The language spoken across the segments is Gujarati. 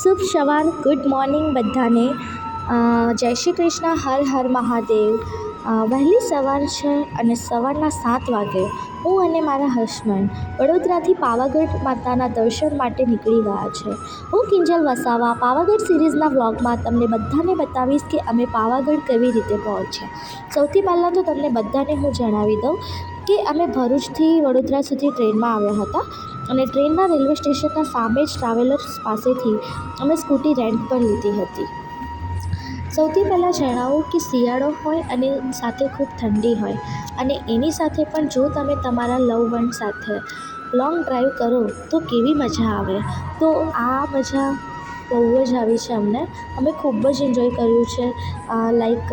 શુભ સવાર. ગુડ મોર્નિંગ બધાને. જય શ્રી કૃષ્ણ, હર હર મહાદેવ. વહેલી સવાર છે અને સવારના સાત વાગે હું અને મારા હસબન્ડ વડોદરાથી પાવાગઢ માતાના દર્શન માટે નીકળી ગયા છે. હું કિંજલ વસાવા, પાવાગઢ સિરીઝના વ્લોગમાં તમને બધાને બતાવીશ કે અમે પાવાગઢ કેવી રીતે પહોંચ્યા. સૌથી પહેલાં તો તમને બધાને હું જણાવી દઉં. કે અમે ભરૂચથી વડોદરા સુધી ટ્રેનમાં આવ્યા હતા અને ટ્રેનના રેલવે સ્ટેશનના સામે જ ટ્રાવેલર્સ પાસેથી અમે સ્કૂટી રેન્ટ પર લીધી હતી. સૌથી પહેલાં જણાવું કે શિયાળો હોય અને સાથે ખૂબ ઠંડી હોય અને એની સાથે પણ જો તમે તમારા લવ વન સાથે લોંગ ડ્રાઈવ કરો તો કેવી મજા આવે. તો આ મજા બહુ જ આવી છે અમને. અમે ખૂબ જ એન્જોય કર્યું છે. લાઈક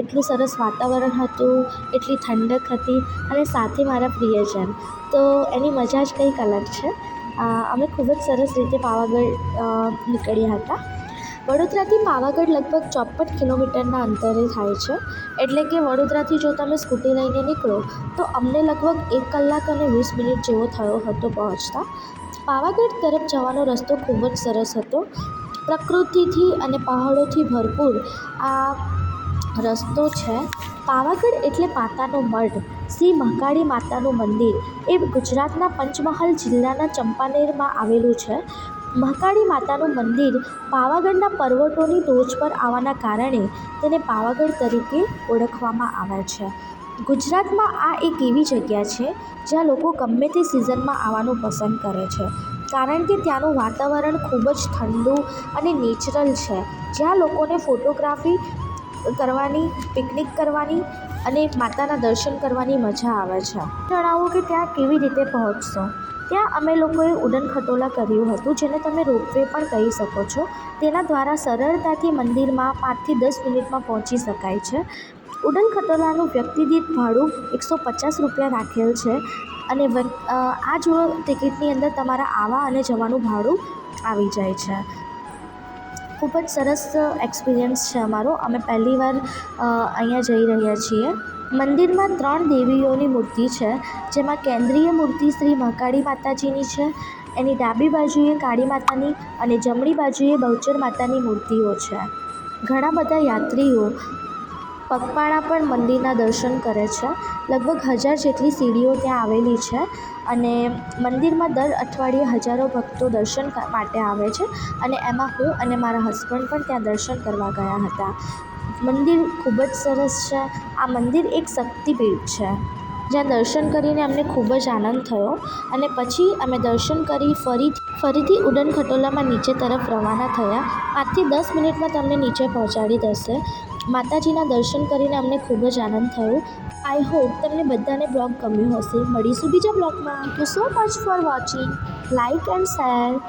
એટલું સરસ વાતાવરણ હતું, એટલી ઠંડક હતી અને સાથે મારા પ્રિયજન. તો એની મજા જ કંઈક અલગ છે. અમે ખૂબ જ સરસ રીતે પાવાગઢ નીકળ્યા હતા. વડોદરાથી પાવાગઢ લગભગ ચોપન કિલોમીટરના અંતરે થાય છે. એટલે કે વડોદરાથી જો તમે સ્કૂટી લઈને નીકળો, તો અમને લગભગ એક કલાક અને વીસ મિનિટ જેવો થયો હતો પહોંચતા. પાવાગઢ તરફ જવાનો રસ્તો ખૂબ જ સરસ હતો. પ્રકૃતિથી અને પહાડોથી ભરપૂર આ રસ્તો છે. પાવાગઢ એટલે માતાનો મઢ. શ્રી મહાકાળી માતાનું મંદિર એ ગુજરાતના પંચમહાલ જિલ્લાના ચંપાનેરમાં આવેલું છે. મહાકાળી માતાનું મંદિર પાવાગઢના પર્વતોની ટોચ પર આવવાના કારણે તેને પાવાગઢ તરીકે ઓળખવામાં આવે છે. ગુજરાતમાં આ એક એવી જગ્યા છે, જ્યાં લોકો ગમે તે સિઝનમાં આવવાનું પસંદ કરે છે. કારણ કે ત્યાંનું વાતાવરણ ખૂબ જ ઠંડુ અને નેચરલ છે. જ્યાં લોકોને ફોટોગ્રાફી કરવાની, પિકનિક કરવાની અને માતાના દર્શન કરવાની મજા આવે છે. જણાવો કે ત્યાં કેવી રીતે પહોંચશો? ત્યાં અમે લોકોએ ઉડન ખટોલા કર્યું હતું, જેને તમે રોપવે પણ કહી શકો છો. તેના દ્વારા સરળતાથી મંદિરમાં પાંચથી દસ મિનિટમાં પહોંચી શકાય છે. ઉડન ખટોલાનું વ્યક્તિ દીઠ ભાડું એકસો પચાસ રૂપિયા રાખેલ છે અને આ જો ટિકિટની અંદર તમારા આવવા અને જવાનું ભાડું આવી જાય છે. ખૂબ જ સરસ એક્સપિરિયન્સ છે અમારો. અમે પહેલીવાર અહીંયા જઈ રહ્યા છીએ. મંદિરમાં ત્રણ દેવીઓની મૂર્તિ છે, જેમાં કેન્દ્રીય મૂર્તિ શ્રી મહાકાળી માતાજીની છે, એની ડાબી બાજુએ કાળી માતાની અને જમણી બાજુએ બહુચર માતાની મૂર્તિઓ છે. ઘણા બધા યાત્રીઓ પગપાળા પણ મંદિરના દર્શન કરે છે. લગભગ હજાર જેટલી સીડીઓ ત્યાં આવેલી છે અને મંદિરમાં દર અઠવાડિયે હજારો ભક્તો દર્શન માટે આવે છે અને એમાં હું અને મારા હસબન્ડ પણ ત્યાં દર્શન કરવા ગયા હતા. મંદિર ખૂબ જ સરસ છે. આ મંદિર એક શક્તિપીઠ છે. જ્યાં દર્શન કરીને અમને ખૂબ જ આનંદ થયો અને પછી અમે દર્શન કરી ફરી ફરીથી ઉડન ખટોલામાં નીચે તરફ રવાના થયા. પાંચથી દસ મિનિટમાં તમને નીચે પહોંચાડી દેશે. માતાજીના દર્શન કરીને અમને ખૂબ જ આનંદ થયો. આઈ હોપ તમને બધાને બ્લોગ ગમ્યું હશે. મળીશું બીજા બ્લોગમાં. Thank you so much for watching like and share